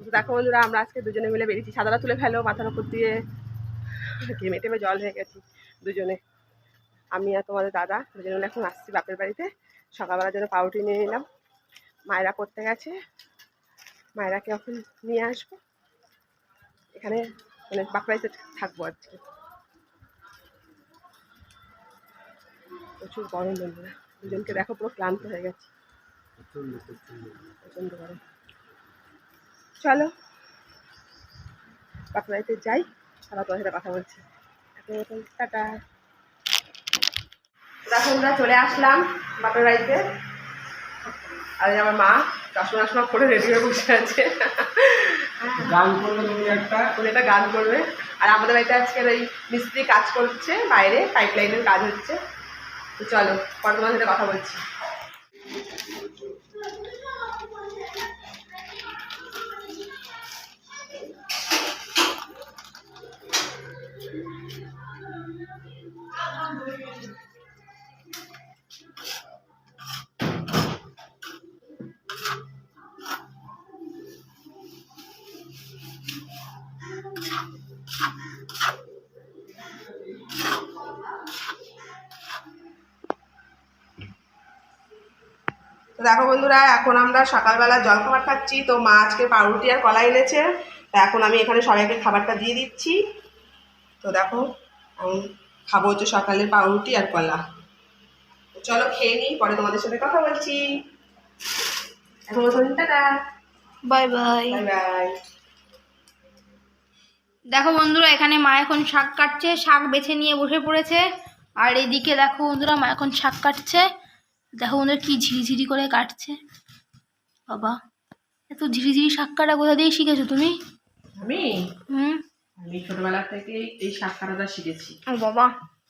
দেখো বন্ধুরা আমরা আজকে দুজনে মিলে বেরিয়েছি। সাদারা তুলে ফেলো মাথার উপর দিয়ে। ঘেমে টেমে জল হয়ে গেছি দুজনে। আমি আর তোমাদের দাদা দুজনে মিলে এখন আসছি বাপের বাড়িতে। সকালবেলার জন্য পাউরুটি নিয়ে নিলাম। মায়েরা পড়তে গেছে। মায়েরাকে এখন নিয়ে আসব। এখানে মানে বাপের বাড়িতে থাকব আজকে প্রচুর গরম বন্ধুরা। দুজনকে দেখো পুরো ক্লান্ত হয়ে গেছে। প্রচণ্ড গরম। চলো। বাপের বাড়িতে যাই তারপর তোমার সাথে কথা বলছি। টাটা। দেখো আমরা চলে আসলাম বাপের বাড়িতে। আর আমার মা চশমা টশমা করে রেডি হয়ে বসে আছে। গান তুমি একটা। উনি একটা গান করবে। আর আমাদের বাড়িতে আজকের ওই মিস্ত্রি কাজ করছে বাইরে পাইপ লাইনের কাজ হচ্ছে। তো চলো পরে তোমার সাথে কথা বলছি। তো দেখো বন্ধুরা এখন আমরা সকালবেলা জলখাবার খাচ্ছি। তো মা আজকে পাউরুটি আর কলা এনেছে। তা এখন আমি এখানে সবাইকে খাবারটা দিয়ে দিচ্ছি। তো দেখো আমি খাব হচ্ছে সকালে পাউরুটি আর কলা। তো চলো খেয়ে নিই পরে তোমাদের সাথে কথা বলছি। এখন tata. Bye bye. Bye bye. দেখো বন্ধুরা এখানে মা এখন শাক কাটছে শাক বেছে নিয়ে বসে পড়েছে। আর এদিকে দেখো বন্ধুরা মা এখন শাক কাটছে। দেখো বন্ধুরা কি ঝিরিঝিরি করে কাটছে। বাবা এত ঝিরিঝিরি শাক কাটা কোথা দিয়ে শিখেছো তুমি? আমি? হুম। আমি ছোটবেলা থেকে এই শাক কাটাটা শিখেছি। ও বাবা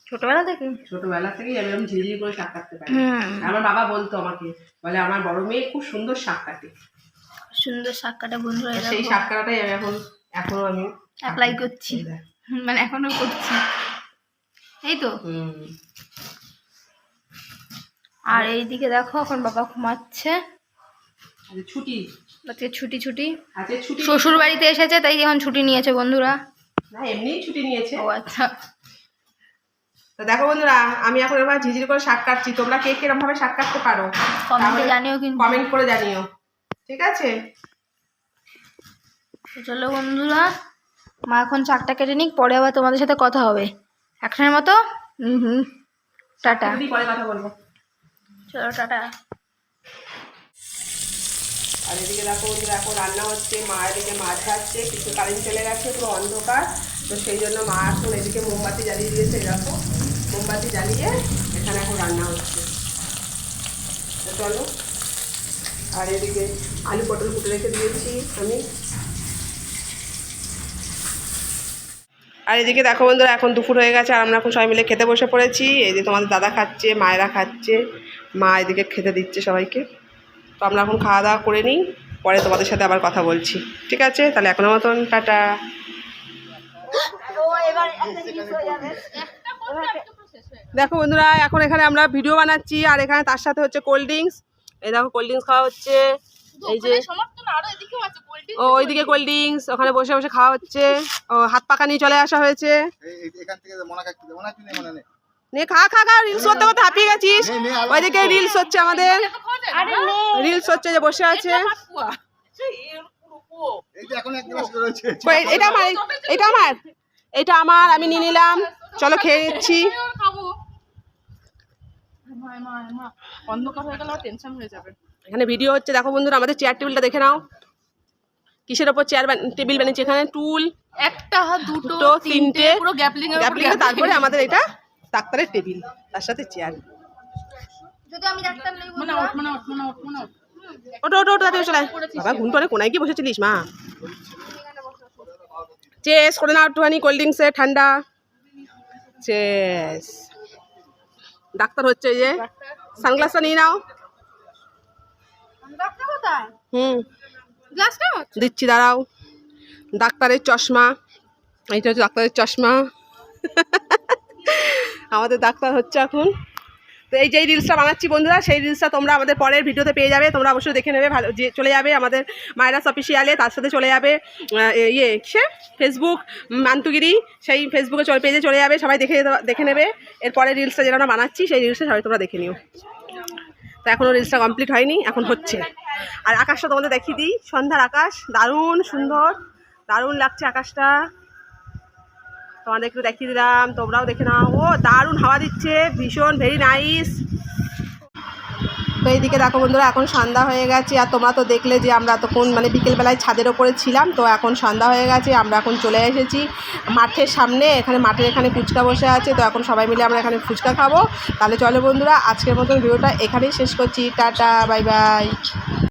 ছোটবেলা থেকে? ছোটবেলা থেকেই আমি এরকম ঝিরিঝিরি করে শাক কাটতে পারি আমার বাবা বলতো আমাকে বলে আমার বড় মেয়ে খুব সুন্দর শাক কাটে সুন্দর শাক কাটা বন্ধুরা সেই শাক কাটাটাই আমি এখন এখনও আমি অ্যাপ্লাই করছি। মানে এখনও করছি। এই তো? হুম। আর এইদিকে দেখো এখন বাবা ঘুমাচ্ছে। ছুটি। আজকে ছুটি ছুটি। শ্বশুর বাড়িতে এসেছে তাই এখন ছুটি নিয়েছে বন্ধুরা। না এমনিই ছুটি নিয়েছে। ও আচ্ছা। তো দেখো বন্ধুরা আমি এখন এবার ঝিঝিরি করে শাক কাটছি। তোমরা কে কিরম ভাবে শাক কাটতে পারো? কমেন্টে জানিও কিন্তু। কমেন্ট করে জানিও। ঠিক আছে? চলো বন্ধুরা মা এখন চাকটা কেটে নিক পরে আবার তোমাদের সাথে কথা হবে। একটার মতো? হুম হুম। টাটা। পরে কথা বলব। চলো, টাটা। আর এদিকে দেখো এখন রান্না হচ্ছে, মা এদিকে মাছ ভাজছে, কিছু কারেন্ট চলে গেছে, পুরো অন্ধকার। তো সেই জন্য মা এখন এদিকে মোমবাতি জ্বালিয়ে দিয়েছে দেখো। মোমবাতি জ্বালিয়ে এখানে এখন রান্না হচ্ছে। চলো। আর এদিকে আলু পটল কুটে রেখে দিয়েছি আমি। আর এদিকে দেখো বন্ধুরা এখন দুপুর হয়ে গেছে আর আমরা এখন সবাই মিলে খেতে বসে পড়েছি। এই যে তোমাদের দাদা খাচ্ছে মায়েরা খাচ্ছে মা এদিকে খেতে দিচ্ছে সবাইকে। তো আমরা এখন খাওয়া দাওয়া করে নিই পরে তোমাদের সাথে আবার কথা বলছি। ঠিক আছে? তাহলে এখনও মতন টাটা। দেখো বন্ধুরা এখন এখানে আমরা ভিডিও বানাচ্ছি আর এখানে তার সাথে হচ্ছে কোল্ড ড্রিঙ্কস এই দেখো কোল্ড ড্রিঙ্কস খাওয়া হচ্ছে। এই যে ও ওইদিকে কোল্ড ড্রিঙ্কস ওখানে বসে বসে খাওয়া হচ্ছে। ও হাত পাকা নিয়ে চলে আসা হয়েছে। মনে। নে। খা খা খা রিলস করতে করতে হাঁপিয়ে গেছিস। ওইদিকে রিলস হচ্ছে আমাদের। রিলস হচ্ছে যে বসে আছে। কই, এটা আমার এটা আমার। এটা আমার আমি নিয়ে নিলাম। চলো খেয়ে নিচ্ছি। অন্ধকার হয়ে গেলে টেনশন হয়ে যাবে। এখানে ভিডিও হচ্ছে। দেখো বন্ধুরা আমাদের চেয়ার টেবিলটা দেখে নাও। কিসের ওপর চেয়ার টেবিল বানিয়েছি এখানে? টুল একটা দুটো তিনটে পুরো গ্যাপলিং এর গ্যাপলিং তারপরে আমাদের এটা ডাক্তারের টেবিল তার সাথে চেয়ার যদি আমি ডাক্তার নই মানে ওঠ মানে ওঠ মানে ওঠ মানে ওঠ ওটো ওটো ওটো তাড়াতাড়ি চলে আয়। বাবা ঘুমটো অনেক কোনায় কি বসেছিলিস মা। চেস করে নাও একটুখানি কোল্ড ড্রিঙ্কসে ঠান্ডা। চেস। ডাক্তার হচ্ছে এই যে। সানগ্লাসটা নিয়ে নাও। হুম। দিচ্ছি দাঁড়াও। ডাক্তারের চশমা। এইটা হচ্ছে ডাক্তারের চশমা। আমাদের ডাক্তার হচ্ছে এখন। তো এই যে রিলসটা বানাচ্ছি বন্ধুরা সেই রিলসটা তোমরা আমাদের পরের ভিডিওতে পেয়ে যাবে। তোমরা অবশ্যই দেখে নেবে ভালো যে চলে যাবে আমাদের মাইরাস অফিসিয়ালে তার সাথে চলে যাবে ইয়ে সে ফেসবুক মান্তুগিরি সেই ফেসবুকে চলে পেজে চলে যাবে সবাই দেখে দেখে নেবে। এরপরে রিলসটা যেটা আমরা বানাচ্ছি সেই রিলসটা সবাই তোমরা দেখে নিও। তো এখনও রিলসটা কমপ্লিট হয়নি, এখন হচ্ছে। আর আকাশটা তোমাদের দেখিয়ে দিই, সন্ধ্যার আকাশ, দারুণ সুন্দর, দারুণ লাগছে আকাশটা। তোমাদের একটু দেখিয়ে দিলাম, তোমরাও দেখে নাও। ও, দারুণ হাওয়া দিচ্ছে, ভীষণ ভেরি নাইস তো এইদিকে দেখো বন্ধুরা, এখন সন্ধ্যা হয়ে গেছে আর তোমরা তো দেখলে যে আমরা তখন মানে বিকেলবেলায় ছাদের ওপরে ছিলাম, তো এখন সন্ধ্যা হয়ে গেছে, আমরা এখন চলে এসেছি মাঠের সামনে, এখানে মাঠের এখানে ফুচকা বসে আছে, তো এখন সবাই মিলে আমরা এখানে ফুচকা খাব। তাহলে চলো বন্ধুরা, আজকের মতন ভিডিওটা এখানেই শেষ করছি, টাটা, বাই বাই।